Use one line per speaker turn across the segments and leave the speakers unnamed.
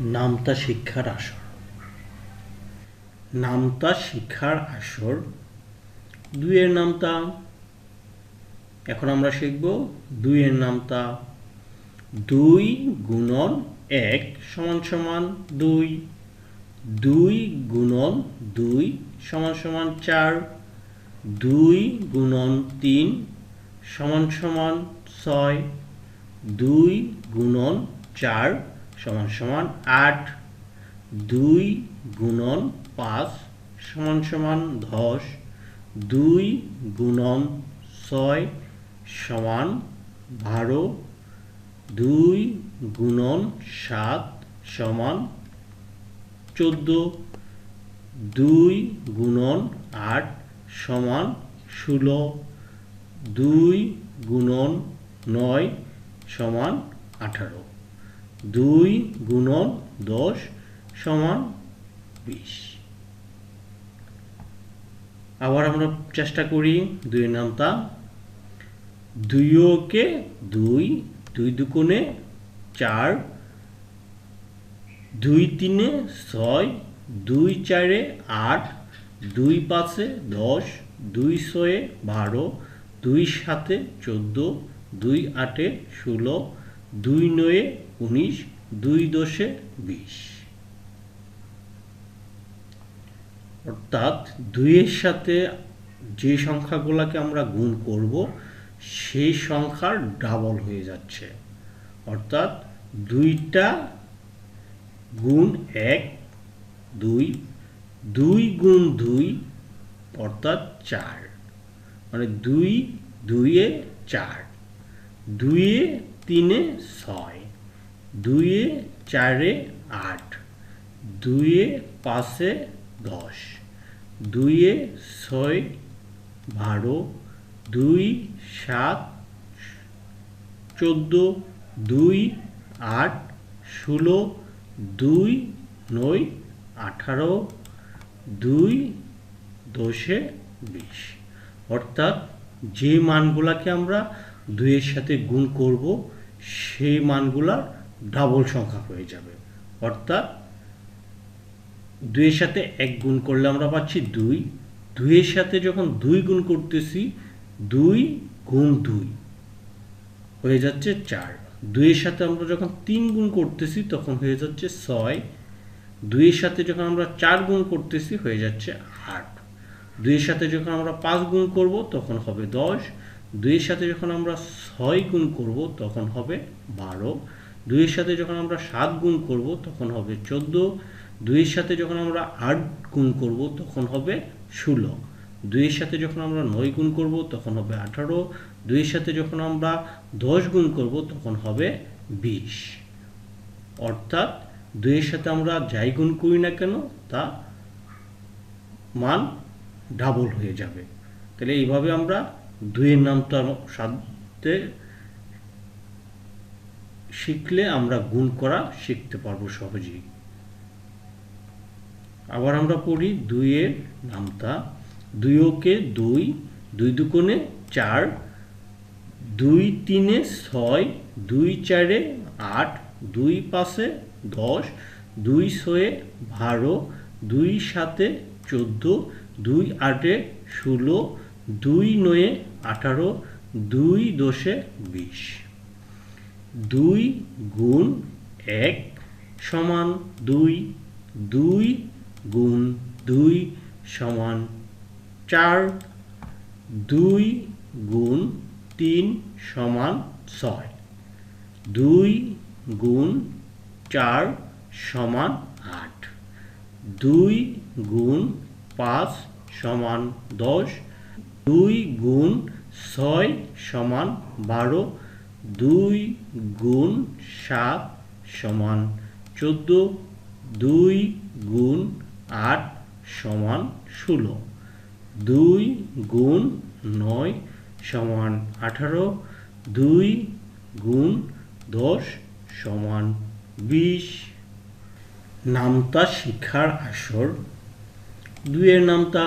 নামতা শিক্ষার আসর। নামতা শিক্ষার আসর, দুইয়ের নামতা। এখন আমরা শিখব দুইয়ের নামতা। দুই গুণন এক সমান সমান দুই। দুই গুণন দুই সমান সমান চার। দুই গুণন তিন সমান সমান ছয়। দুই গুণন চার সমান সমান আট দুই গুণন পাঁচ সমান সমান দশ দুই গুণন ছয় সমান বারো দুই গুণন সাত সমান চোদ্দ দুই গুণন আট সমান ষোলো দুই গুণন নয় সমান আঠারো। দুই গুণন দশ সমান বিশ। আবার আমরা চেষ্টা করি দুই নামতা দুইকে দুই দুই দুকোণে চার, দুই তিনে ছয়, দুই চারে আট, দুই পাঁচে দশ, দুই ছয়ে বারো, দুই সাতে চোদ্দ, দুই আটে ষোলো, দুই নয়ে উনিশ, দুই দশে বিশ। অর্থাৎ দুইয়ের সাথে যে সংখ্যাগুলোকে আমরা গুণ করব, সেই সংখ্যার ডাবল হয়ে যাচ্ছে। অর্থাৎ দুইটা গুণ এক, দুই দুই গুণ দুই, অর্থাৎ চার। মানে দুই, দুইয়ে চার, দুইয়ে তিনে ছয়। দুইয়ে চারে আট দুইয়ে পাঁচে দশ দুইয়ে ছয় বারো, দুই সাত চোদ্দ, দুই আট ষোলো, দুই নয় আঠারো, দুই দশে বিশ। অর্থাৎ যে মানগুলাকে আমরা দুইয়ের সাথে গুণ করব সেই মানগুলা ডাবল সংখ্যা হয়ে যাবে। অর্থাৎ দুইয়ের সাথে এক গুণ করলে আমরা পাচ্ছি দুই। দুইয়ের সাথে যখন দুই গুণ করতেছি, দুই গুণ দুই হয়ে যাচ্ছে চার। দুইয়ের সাথে আমরা যখন তিন গুণ করতেছি, তখন হয়ে যাচ্ছে ছয়। দুইয়ের সাথে যখন আমরা চার গুণ করতেছি, হয়ে যাচ্ছে আট। দুইয়ের সাথে যখন আমরা পাঁচ গুণ করব, তখন হবে দশ। দুইয়ের সাথে যখন আমরা ছয় গুণ করব, তখন হবে বারো। দুইয়ের সাথে যখন আমরা সাত গুণ করব, তখন হবে চোদ্দ। দুইয়ের সাথে যখন আমরা আট গুণ করব, তখন হবে ষোলো। দুইয়ের সাথে যখন আমরা নয় গুণ করব, তখন হবে আঠারো। দুইয়ের সাথে যখন আমরা দশ গুণ করব, তখন হবে বিশ। অর্থাৎ দুইয়ের সাথে আমরা যাই গুণ করি না কেন, তা মান ডাবল হয়ে যাবে। তাহলে এইভাবে আমরা দুইয়ের নাম নামটা সাথে শিখলে আমরা গুণ করা শিখতে পারব সহজেই। আবার আমরা পড়ি দুইয়ের নামতা দুইকে দুই দুই দুকোণে চার, দুই তিনে ছয়, দুই চারে আট, দুই পাঁচে দশ, দুই ছয়ে বারো, দুই সাতে চোদ্দ, দুই আটে ষোলো, দুই নয়ে আঠারো, দুই দশে বিশ। দুই গুণ এক সমান দুই দুই গুণ দুই সমান চার, দুই গুণ তিন সমান ছয়, দুই গুণ চার সমান আট, দুই গুণ পাঁচ সমান দশ, দুই গুণ ছয় সমান বারো দুই গুণ সাত সমান চোদ্দ, দুই গুণ আট সমান ষোলো, দুই গুণ নয় সমান আঠারো, দুই গুণ দশ সমান বিশ। নামতা শিক্ষার আসর, দুইয়ের নামতা।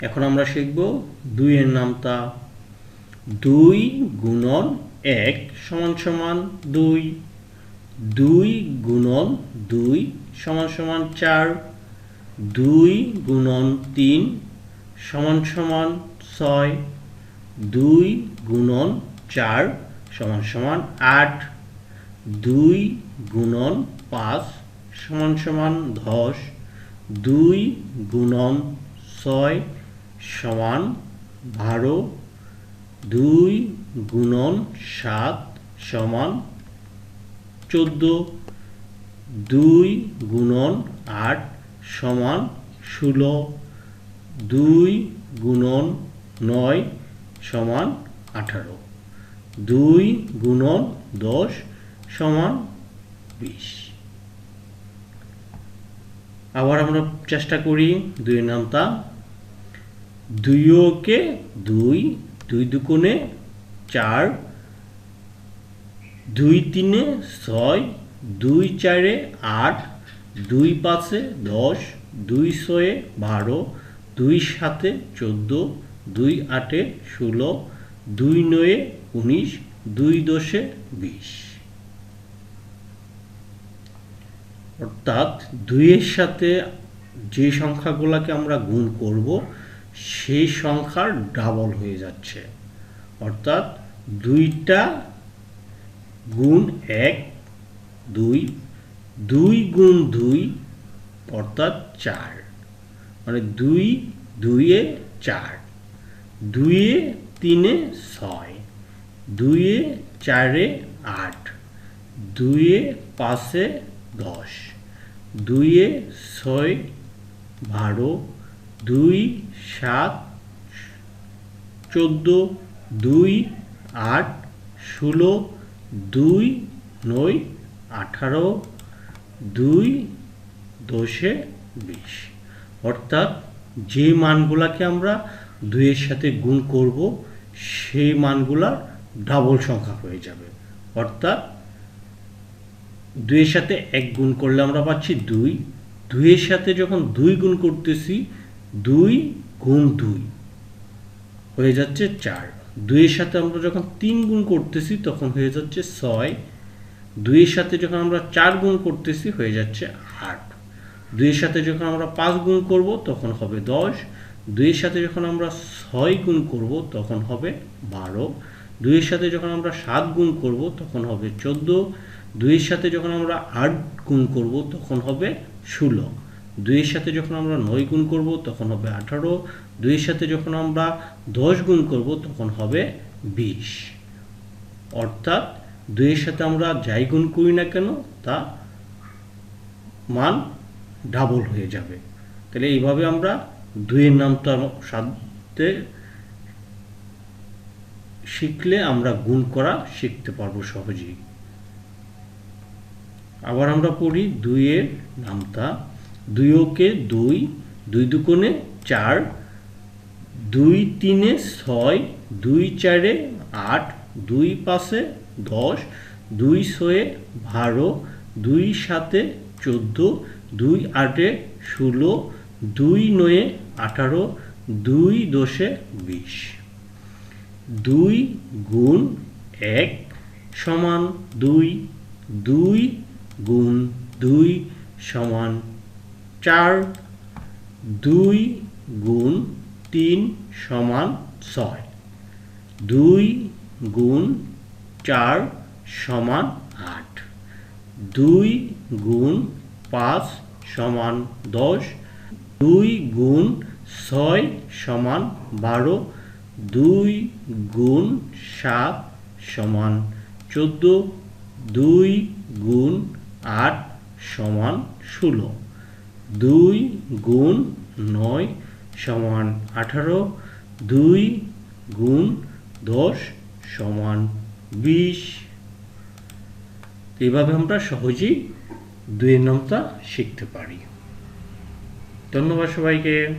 এখন আমরা শিখব দুইয়ের নামতা। দুই গুণন এক সমান সমান দুই। দুই গুণন দুই সমান সমান চার। দুই গুণন তিন সমান সমান ছয়। দুই গুণন চার সমান সমান আট। দুই গুণন পাঁচ সমান সমান দশ। দুই গুণন ছয় সমান বারো। দুই গুণন সাত সমান চোদ্দ, দুই গুণন আট সমান ষোলো, দুই গুণন নয় সমান আঠারো, দুই গুণন দশ সমান বিশ। আবার আমরা চেষ্টা করি দুই নামতা। দুইকে দুই দুই দুকোণে চার, দুই তিনে ছয়, দুই চারে আট, দুই পাঁচে দশ, দুই ছয়ে বারো, দুই সাতে চোদ্দ, দুই আটে ষোলো, দুই নয়ে উনিশ, দুই দশে বিশ। অর্থাৎ দুইয়ের সাথে যে সংখ্যাগুলোকে আমরা গুণ করব সেই সংখ্যার ডাবল হয়ে যাচ্ছে। অর্থাৎ দুইটা গুণ এক, দুই দুই গুণ দুই, অর্থাৎ চার। মানে দুই, দুইয়ে চার, দুইয়ে তিনে ছয়, দুইয়ে চারে আট, দুইয়ে পাঁচে দশ, দুইয়ে ছয় বারো দুই সাত চোদ্দ দুই আট ষোলো দুই নয় আঠারো দুই দশে বিশ। অর্থাৎ যে মানগুলাকে আমরা দুইয়ের সাথে গুণ করব, সেই মানগুলা ডাবল সংখ্যা হয়ে যাবে। অর্থাৎ দুইয়ের সাথে এক গুণ করলে আমরা পাচ্ছি দুই। দুইয়ের সাথে যখন দুই গুণ করতেছি দুই গুণ দুই হয়ে যাচ্ছে চার। দুইয়ের সাথে আমরা যখন তিন গুণ করতেছি, তখন হয়ে যাচ্ছে ছয়। দুইয়ের সাথে যখন আমরা চার গুণ করতেছি, হয়ে যাচ্ছে আট। দুইয়ের সাথে যখন আমরা পাঁচ গুণ করব, তখন হবে দশ। দুইয়ের সাথে যখন আমরা ছয় গুণ করব, তখন হবে বারো। দুইয়ের সাথে যখন আমরা সাত গুণ করব, তখন হবে চোদ্দ। দুইয়ের সাথে যখন আমরা আট গুণ করব, তখন হবে ষোলো। দুইয়ের সাথে যখন আমরা নয় গুণ করব, তখন হবে আঠারো। দুইয়ের সাথে যখন আমরা দশ গুণ করব, তখন হবে বিশ। অর্থাৎ দুইয়ের সাথে আমরা যাই গুণ করি না কেন, তা মান ডাবল হয়ে যাবে। তাহলে এইভাবে আমরা দুইয়ের নামটা সাথে শিখলে আমরা গুণ করা শিখতে পারব সহজেই। আবার আমরা পড়ি দুইয়ের নামতা দুইকে দুই দুই দুকোণে চার দুই তিনে ছয় দুই চারে আট দুই পাঁচে দশ দুই ছয়ে বারো দুই সাতে চোদ্দ দুই আটে ষোলো দুই নয়ে আঠারো দুই দশে বিশ। দুই গুণ এক সমান দুই দুই গুণ দুই সমান চার দুই গুণ তিন সমান ছয়। দুই গুণ চার সমান আট। দুই গুণ পাঁচ সমান দশ। দুই গুণ ছয় সমান বারো। দুই গুণ সাত সমান চোদ্দ। দুই গুণ আট সমান ষোলো। দুই গুণ নয় সমান আঠারো, দুই গুণ দশ সমান বিশ। এইভাবে আমরা সহজেই দুই নামটা শিখতে পারি। ধন্যবাদ সবাইকে।